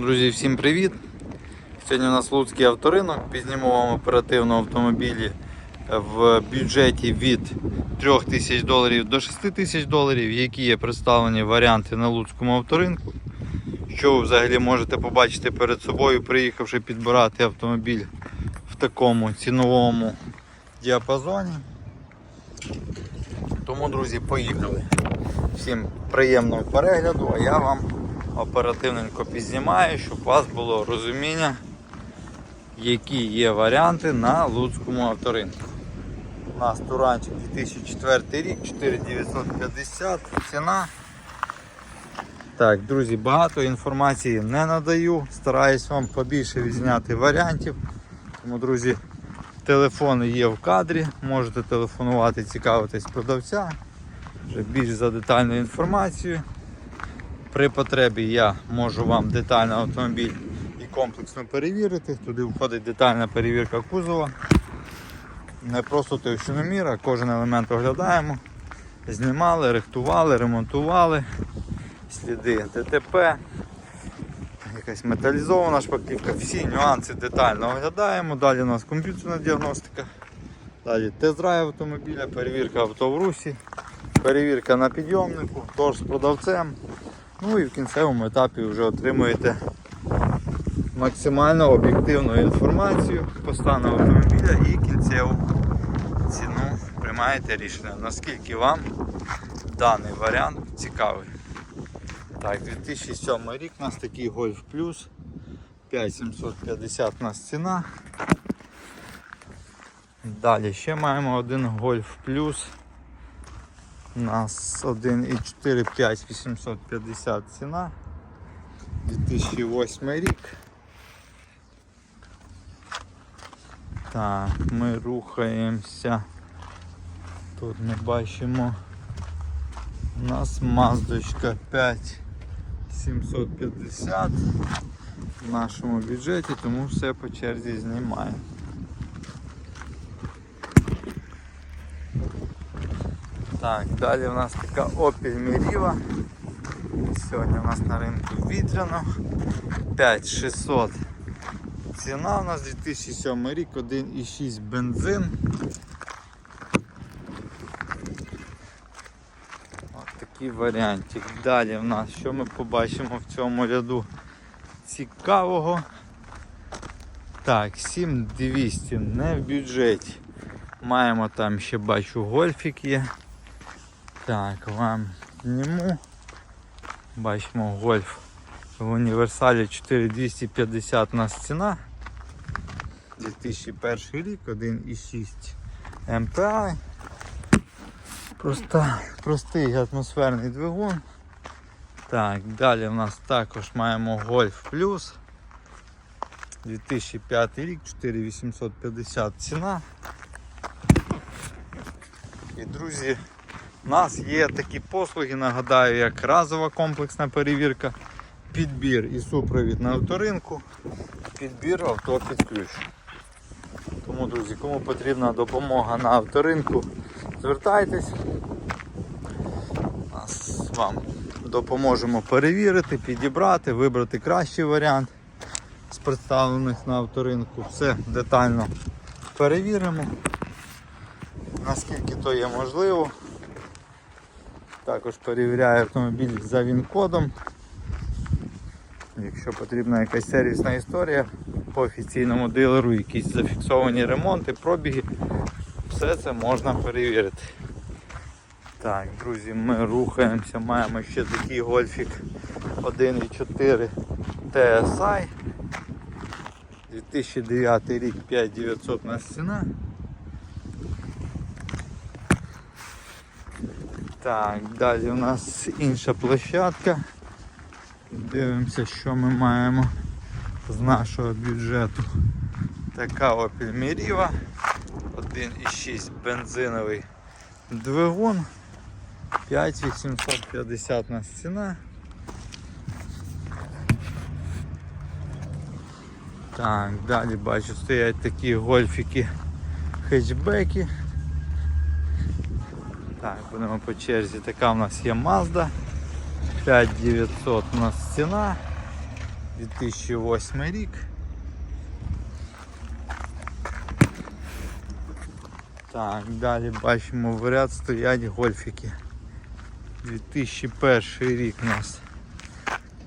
Друзі, всім привіт! Сьогодні у нас Луцький авторинок. Пізнімо вам оперативно автомобілі в бюджеті від 3 тисяч доларів до 6 тисяч доларів, які є представлені варіанти на Луцькому авторинку. Що ви взагалі можете побачити перед собою, приїхавши підбирати автомобіль в такому ціновому діапазоні. Тому, друзі, поїхали. Всім приємного перегляду, а я вам оперативненько підзнімаю, щоб у вас було розуміння, які є варіанти на Луцькому авторинку. У нас туранчик 2004 рік, 4950 ціна. Так, друзі, багато інформації не надаю. Стараюсь вам побільше відзняти варіантів. Тому, друзі, телефони є в кадрі, можете телефонувати, цікавитись продавця. Вже більш за детальну інформацію. При потребі я можу вам детально автомобіль і комплексно перевірити. Туди входить детальна перевірка кузова. Не просто товщиномір, а кожен елемент оглядаємо. Знімали, рихтували, ремонтували, сліди ДТП, якась металізована шпаклівка, всі нюанси детально оглядаємо. Далі у нас комп'ютерна діагностика. Далі тест-драйв автомобіля, перевірка авто в русі, перевірка на підйомнику, торг з продавцем. Ну і в кінцевому етапі вже отримуєте максимально об'єктивну інформацію по стану автомобіля і кінцеву ціну приймаєте рішення, наскільки вам даний варіант цікавий. Так, 2007 рік у нас такий Golf Plus 5750 у нас ціна. Далі ще маємо один Golf Plus. У нас 1,4 5850 ціна. 2008 рік. Так, ми рухаємося. Тут ми бачимо. У нас маздочка 5750 в нашому бюджеті, тому все по черзі знімаємо. Так, далі у нас така Opel Meriva. Сьогодні у нас на ринку вітряно. 5600 ціна у нас 2007 рік, 1,6 бензин. Ось такий варіантик. Далі в нас що ми побачимо в цьому ряду цікавого. Так, 7200 не в бюджеті. Маємо там ще бачу гольфік є. Так, вам зніму. Бачимо гольф в універсалі 4250 у нас ціна. 2001 рік, 1,6 MPI. Просто, простий атмосферний двигун. Так, далі у нас також маємо Golf Plus. 2005 рік, 4850 ціна. І друзі, у нас є такі послуги, нагадаю, як разова комплексна перевірка, підбір і супровід на авторинку, підбір авто під ключ. Тому, друзі, кому потрібна допомога на авторинку, звертайтесь. Нас вам допоможемо перевірити, підібрати, вибрати кращий варіант з представлених на авторинку. Все детально перевіримо, наскільки то є можливо. Також перевіряю автомобіль за ВІН-кодом. Якщо потрібна якась сервісна історія по офіційному дилеру, якісь зафіксовані ремонти, пробіги, все це можна перевірити. Так, друзі, ми рухаємося, маємо ще такий гольфік 1.4 TSI. 2009 рік 5900 на ціна. Так, далі у нас інша площадка. Дивимося, що ми маємо з нашого бюджету. Така Opel Meriva, 1,6 бензиновий двигун, 5850 у нас ціна. Так, далі бачу стоять такі гольфіки хетчбеки. Будемо по черзі. Така у нас є Mazda. 5900 у нас ціна. 2008 рік. Так, далі бачимо в ряд стоять гольфіки. 2001 рік у нас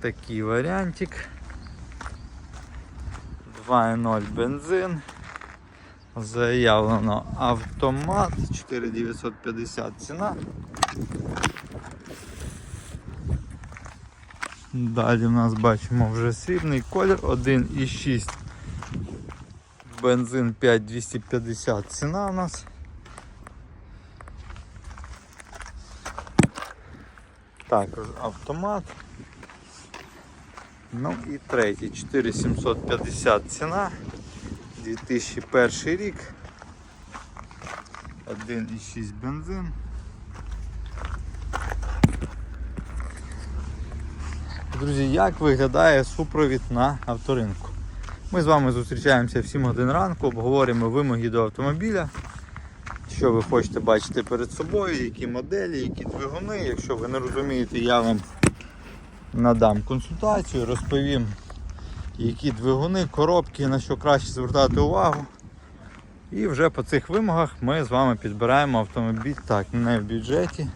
такий варіантик. 2.0 бензин. Заявлено автомат 4950 ціна. Далі в нас бачимо вже срібний колір 1,6 бензин 5250 ціна у нас. Також автомат. Ну і третій 4750 ціна. 2001 рік. 1,6 бензин. Друзі, як виглядає супровід на авторинку? Ми з вами зустрічаємося в 7 годин ранку, обговорюємо вимоги до автомобіля, що ви хочете бачити перед собою, які моделі, які двигуни. Якщо ви не розумієте, я вам надам консультацію, розповім, які двигуни, коробки, на що краще звертати увагу. І вже по цих вимогах ми з вами підбираємо автомобіль так, не в бюджеті,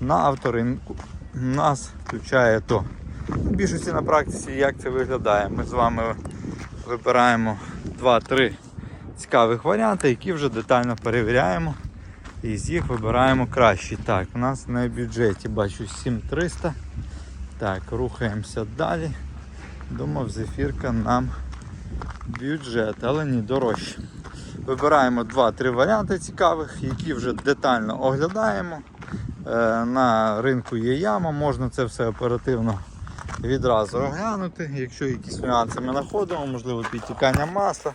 на авторинку. Нас включає то. В більшості на практиці як це виглядає. Ми з вами вибираємо 2-3 цікавих варіанти, які вже детально перевіряємо. І з їх вибираємо кращі. Так, у нас на бюджеті бачу 7300. Так, рухаємося далі. Думав, зефірка нам бюджет, але ні, дорожче. Вибираємо 2-3 варіанти цікавих, які вже детально оглядаємо. Е, На ринку є яма, можна це все оперативно відразу оглянути. Якщо якісь нюанси ми знаходимо, можливо підтікання масла,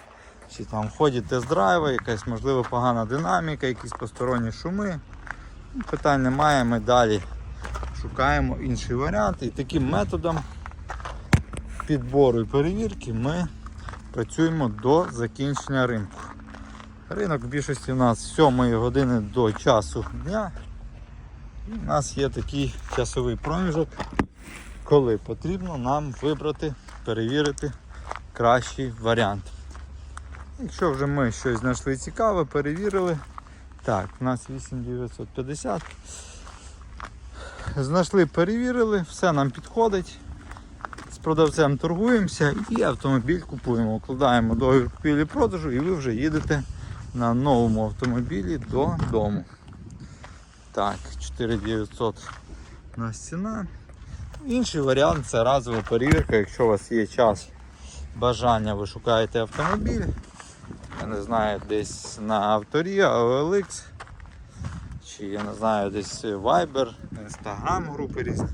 чи там в ході тест-драйва, якась можливо погана динаміка, якісь посторонні шуми. Питань немає, ми далі шукаємо інший варіант. І таким методом підбору і перевірки ми працюємо до закінчення ринку. Ринок в більшості у нас з 7 години до часу дня. І у нас є такий часовий проміжок, коли потрібно нам вибрати, перевірити кращий варіант. Якщо вже ми щось знайшли цікаве, перевірили. Так, у нас 8950. Знайшли, перевірили, все нам підходить. Продавцем торгуємося і автомобіль купуємо. Укладаємо договір купівлі продажу і ви вже їдете на новому автомобілі додому. Так, 4900 у нас ціна. Інший варіант це разова перевірка, якщо у вас є час, бажання, ви шукаєте автомобіль. Я не знаю, десь на авторі, OLX, чи я не знаю, десь Viber, Instagram групи різні.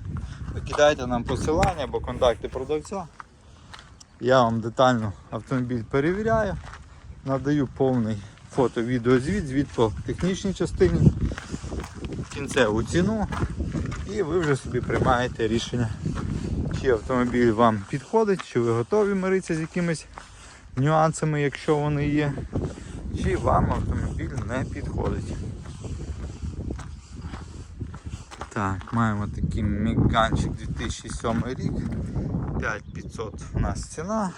Кидайте нам посилання або контакти продавця. Я вам детально автомобіль перевіряю, надаю повний фото-відеозвіт, звіт по технічній частині, кінцеву ціну і ви вже собі приймаєте рішення, чи автомобіль вам підходить, чи ви готові миритися з якимись нюансами, якщо вони є, чи вам автомобіль не підходить. Так, маємо такий міганчик 2007 рік. 5500 у нас ціна.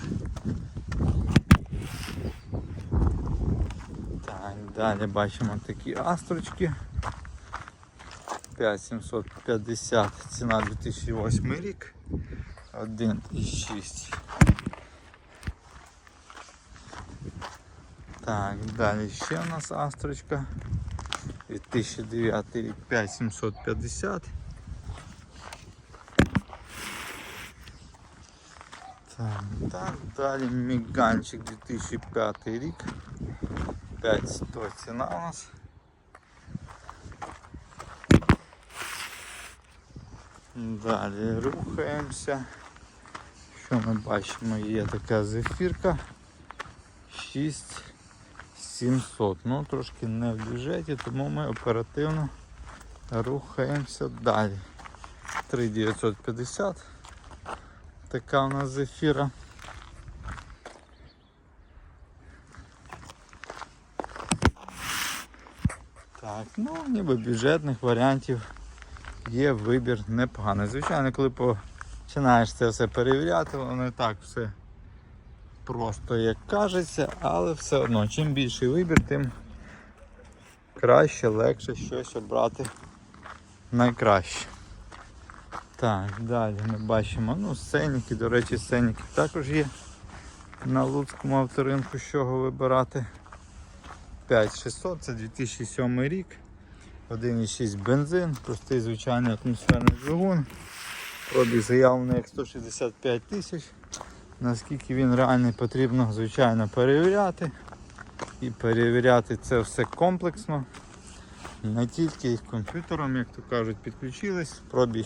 Так, далі бачимо такі астрочки. 5750 ціна 2008 рік. 1,6. Так, далі ще у нас астрочка. 2009 рік 5750. Так, так, далі Міганчик 2005 рік. 5100 ціна у нас. Далі рухаємося. Що ми бачимо? Є така зефірка 6700. Ну трошки не в бюджеті, тому ми оперативно рухаємося далі. 3950. Така у нас зефіра. Так, ну ніби бюджетних варіантів є вибір непоганий. Звичайно, коли Починаєш це все перевіряти, воно не так все просто як кажеться, але все одно, чим більший вибір, тим краще, легше щось обрати найкраще. Так, далі ми бачимо, ну, сценіки, до речі, сценіки також є на Луцькому авторинку, з чого вибирати. 5600, це 2007 рік. 1,6 бензин, простий звичайний атмосферний двигун. Пробіг заявлений як 165 тисяч. Наскільки він реальний, потрібно, звичайно, перевіряти. І перевіряти це все комплексно. Не тільки комп'ютером, як то кажуть, підключились, пробіг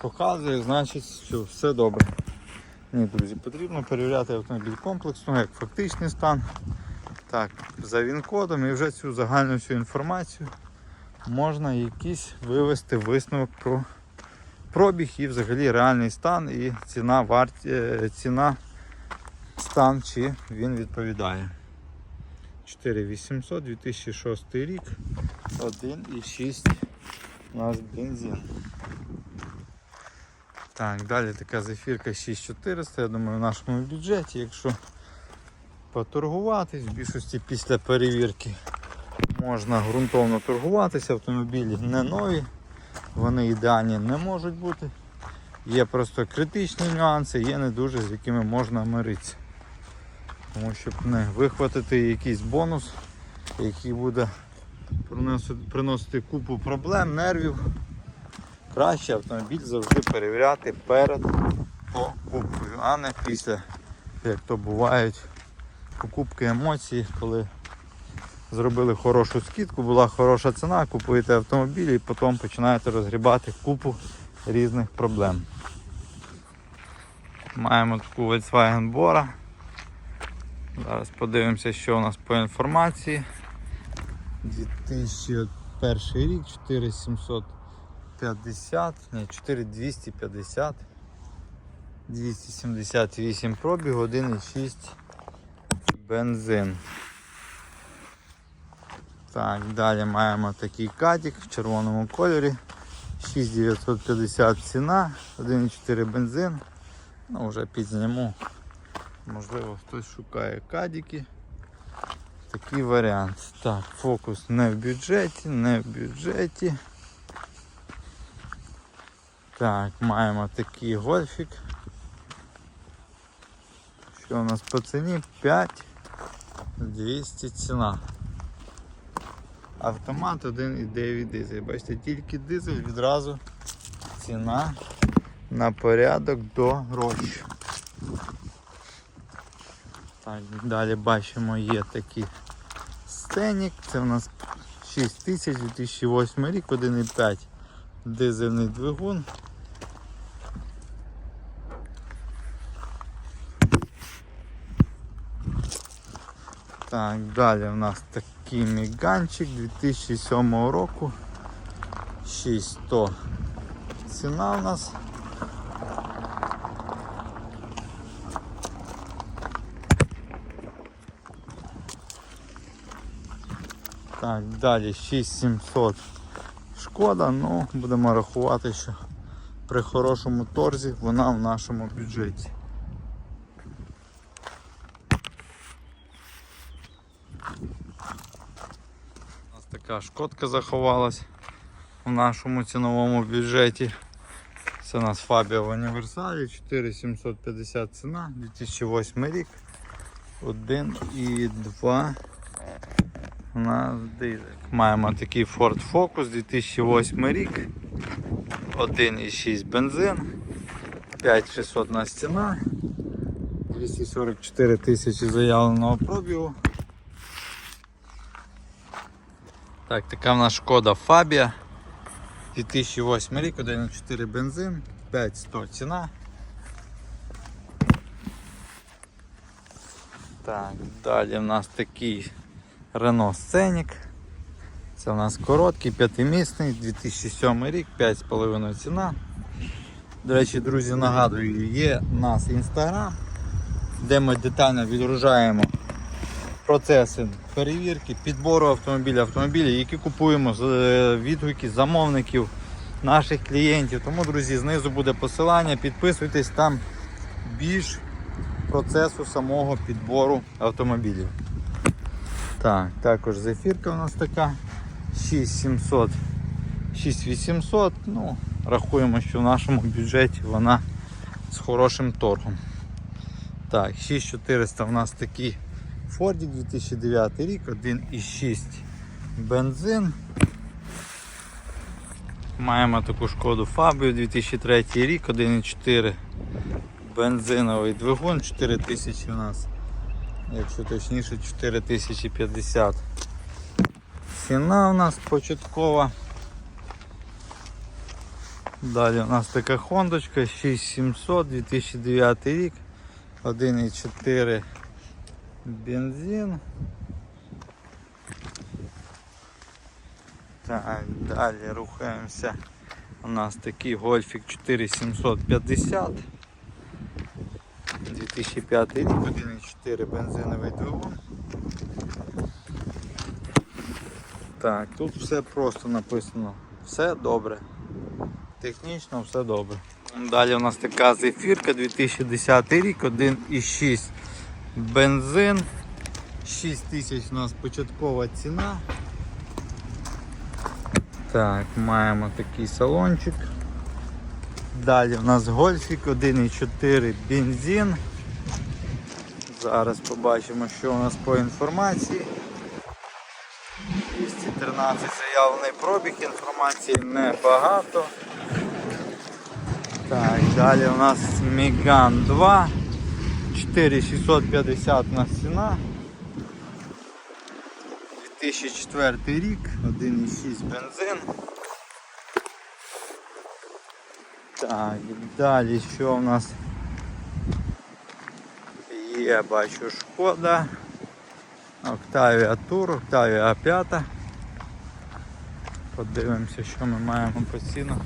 показує, значить, що все добре. Ні, друзі, потрібно перевіряти автомобіль комплексно, як фактичний стан, так, за він-кодом і вже цю загальну всю інформацію можна якийсь вивести висновок про пробіг і взагалі реальний стан і ціна, варті, е, ціна стан, чи він відповідає. 4800, 2006 рік, 1,6 у нас бензин. Так, далі така зефірка 6400, я думаю, в нашому бюджеті, якщо поторгуватись, в більшості після перевірки можна ґрунтовно торгуватися, автомобілі не нові, вони ідеальні не можуть бути. Є просто критичні нюанси, є не дуже, з якими можна миритися. Тому щоб не вихватити якийсь бонус, який буде приносити, приносити купу проблем, нервів. Краще автомобіль завжди перевіряти перед покупкою, а не після, як то бувають покупки емоцій, коли зробили хорошу скидку, була хороша ціна, купуєте автомобіль і потім починаєте розгрібати купу різних проблем. Маємо таку Volkswagen Bora. Зараз подивимося, що у нас по інформації. 2001 рік, 4750, ні, 4250, 278 пробіг, 1,6 бензин. Так, далі маємо такий кадік в червоному кольорі. 6950 ціна, 1,4 бензин. Ну, вже підзніму. Можливо, хтось шукає кадіки. Такий варіант. Так, фокус не в бюджеті, не в бюджеті. Так, маємо такий гольфік. Що у нас по ціні? 5200 ціна. Автомат 1,9 дизель. Бачите, тільки дизель відразу ціна на порядок дорожча. Так, далі бачимо є такий сценік. Це у нас 6000 2008 рік, 1,5 дизельний двигун. Так, далі у нас такий міганчик 2007 року. 6100 ціна у нас. Так, далі 6700 шкода, ну будемо рахувати, що при хорошому торзі вона в нашому бюджеті. У нас така шкодка заховалась в нашому ціновому бюджеті. Це у нас Fabia в універсалі 4750 ціна, 2008 рік. 1 і 2 у нас дизель. Маємо такий Ford Focus 2008 рік. 1,6 бензин. 5600 на стіна. 244 тисячі заявленого пробігу. Так, така в нас шкода Фабія. 2008 рік, 1,4 бензин, 5100 ціна. Так, далі в нас такий Renault Scenic. Це у нас короткий, п'ятимісний, 2007 рік, 5,5 ціна. До речі, друзі, нагадую, є у нас інстаграм, де ми детально відгружаємо процеси перевірки, підбору автомобіля, автомобілів, які купуємо з е, відгуки замовників, наших клієнтів. Тому, друзі, знизу буде посилання. Підписуйтесь там більш процесу самого підбору автомобілів. Так, також зефірка у нас така 6700, 6800. Ну, рахуємо, що в нашому бюджеті вона з хорошим торгом. Так, 6400 у нас такий Фордік 2009 рік, 1,6 бензин. Маємо таку шкоду Фабію 2003 рік, 1,4 бензиновий двигун, 4000 у нас, якщо точніше 4050. Ціна у нас початкова. Далі у нас така хондочка 6700 2009 рік, 1,4 бензин. Так, далі рухаємося. У нас такий гольфік 4750. 2005 рік, 1,4 бензиновий двигун. Так, тут все просто написано. Все добре. Технічно все добре. Далі у нас така зефірка 2010 рік, 1,6 бензин. 6 тисяч у нас початкова ціна. Так, маємо такий салончик. Далі у нас гольфік 1,4 бензин. Зараз побачимо, що у нас по інформації. 213 заявлений пробіг, інформації небагато. Так, далі у нас Міган 2. 4650 у нас ціна. 2004 рік, 1,6 бензин. Так, далі що у нас є, бачу шкода. Octavia Tour, Octavia 5. Подивимося, що ми маємо по цінах.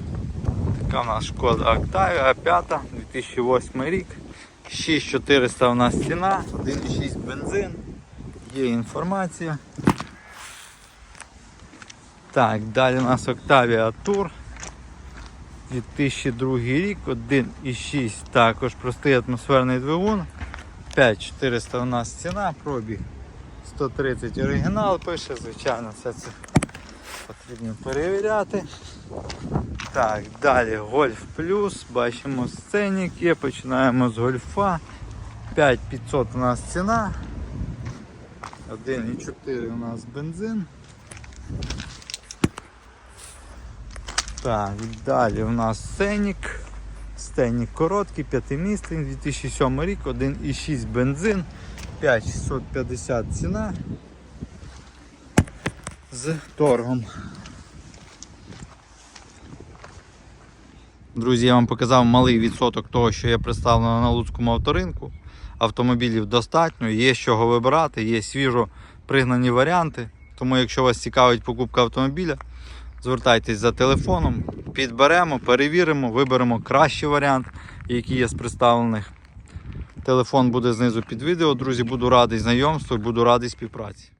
Така у нас шкода Octavia 5, 2008 рік. 6400 у нас ціна, 1,6 бензин. Є інформація. Так, далі у нас Octavia Tour. 2002 рік, 1,6 також простий атмосферний двигун. 5400 у нас ціна, пробіг 130 оригінал пише, звичайно, все це потрібно перевіряти. Так, далі Гольф Плюс, бачимо сценік є, починаємо з гольфа. 5500 у нас ціна. 1,4 у нас бензин. Так, далі у нас сценік. Сценік короткий, п'ятимісний, 2007 рік, 1,6 бензин, 5650 ціна з торгом. Друзі, я вам показав малий відсоток того, що є представлено на Луцькому авторинку. Автомобілів достатньо, є з чого вибирати, є свіжо пригнані варіанти. Тому, якщо вас цікавить покупка автомобіля, звертайтесь за телефоном, підберемо, перевіримо, виберемо кращий варіант, який є з представлених. Телефон буде знизу під відео. Друзі, буду радий знайомству буду радий співпраці.